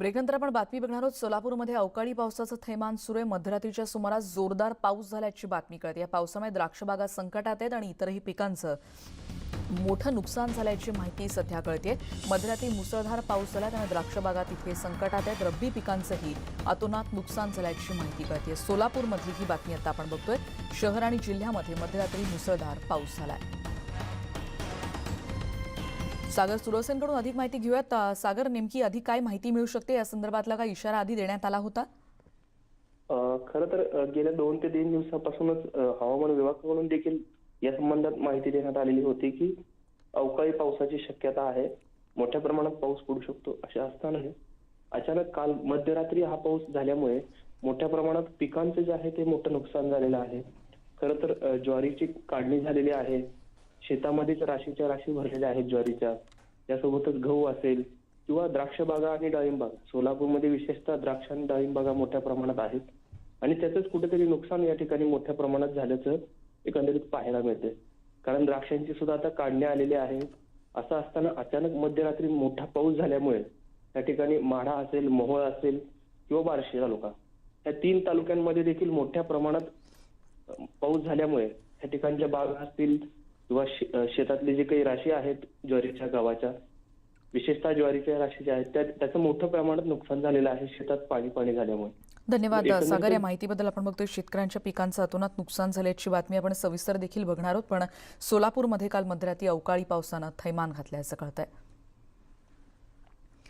ब्रेकनंतर आपण बातमी बघणार आहोत. सोलापूरमध्ये अवकाळी पावसाचं थैमान सुरू आहे. मध्यरात्रीच्या सुमारास जोरदार पाऊस झाल्याची बातमी कळते या पावसामुळे द्राक्षबागा संकटात आहेत आणि इतरही पिकांचं मोठं नुकसान झाल्याची माहिती सध्या कळते मध्यरात्री मुसळधार पाऊस झाला त्यामुळे द्राक्षबागा तिथे संकटात आहेत. रब्बी पिकांचंही अतोनात नुकसान झाल्याची माहिती कळते सोलापूरमधली ही बातमी आता आपण बघतोय. शहर आणि जिल्ह्यामध्ये मध्यरात्री मुसळधार पाऊस झाला आहे सागर सुरवसेनकडून अधिक माहिती घेऊयात. सागर नेमकी अधिक काय माहिती मिळू शकते? या संदर्भातला काय इशारा आधी देण्यात आला होता. खर खरं तर गेल्या दोन ते तीन दिवसापासूनच हवामान विभागाकडून देखील या संबंधात माहिती देण्यात आलेली होती की अवकाळी पावसाची शक्यता आहे. मोठ्या प्रमाणात पाऊस पडू शकतो असे असतानाही अचानक काल मध्यरात्री हा पाऊस झाल्यामुळे मोठ्या प्रमाणात पिकांचे जे आहे ते मोठं नुकसान झालेलं आहे. खरं तर ज्वारीची काढणी झालेली आहे. शेतामध्येच राशीच्या राशी भरलेल्या आहेत ज्वारीच्या. त्यासोबतच गहू असेल किंवा द्राक्ष बागा आणि डाळिंबाग सोलापूरमध्ये विशेषतः द्राक्ष आणि डाळिंबागा मोठ्या प्रमाणात आहेत. आणि त्याचंच कुठेतरी नुकसान या ठिकाणी मोठ्या प्रमाणात झाल्याचं एकंदरीत पाहायला मिळते. कारण द्राक्षांची सुद्धा आता काढण्या आलेली आहे असं असताना अचानक मध्यरात्री मोठा पाऊस झाल्यामुळे त्या ठिकाणी माढा असेल मोहोळ असेल किंवा बार्शी तालुका. या तीन तालुक्यांमध्ये देखील मोठ्या प्रमाणात पाऊस झाल्यामुळे या ठिकाणच्या बागा असतील किंवा शेतातले जे काही राशी आहेत ज्वारीच्या गव्हाच्या विशेषतः ज्वारीच्या राशी ज्या आहेत त्या त्याचं मोठं प्रमाणात नुकसान झालेलं आहे शेतात पाणी पाणी झाल्यामुळे. धन्यवाद एकंदरीत- सागर या माहितीबद्दल आपण बघतोय शेतकऱ्यांच्या पिकांचं अतोनात नुकसान झाल्याची बातमी आपण सविस्तर देखील बघणार आहोत पण सोलापूरमध्ये काल मध्यरात्री अवकाळी पावसानं थैमान घातल्याचं कळतंय.